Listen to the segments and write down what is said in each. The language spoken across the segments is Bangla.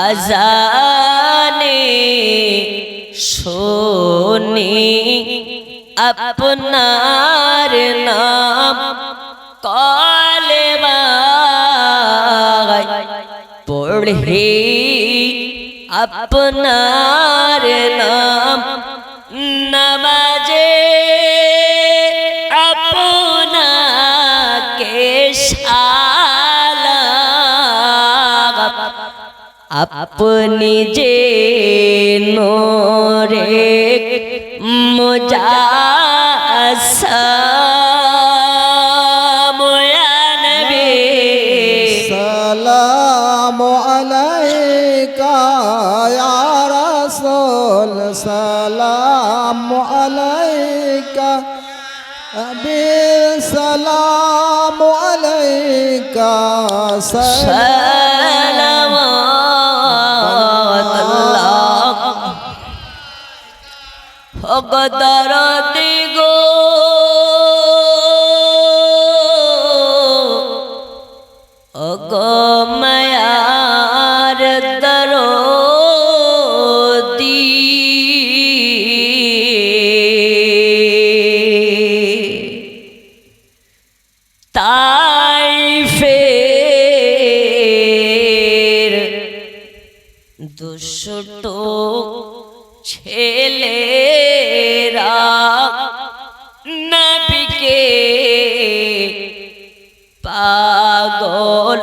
আজানে শোনি আপনার নাম কলে পড়ে আপনার নাম নবা আপনি যে নোরে মজা সালাম আলাইকা ইয়া রাসূল সালাম আলাইকা আবি সালাম আলাইকা সালাম দিগো অগমায়ার দরদি। তাই ফের দুশোটো ছেলেরা নবিকে পাগল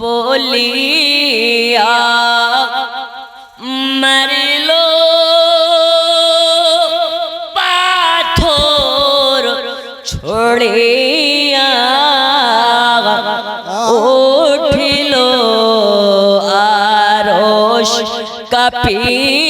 বলিয়া মারিল। পাথর ছড়িয়া উঠিল আরশ কাপিয়া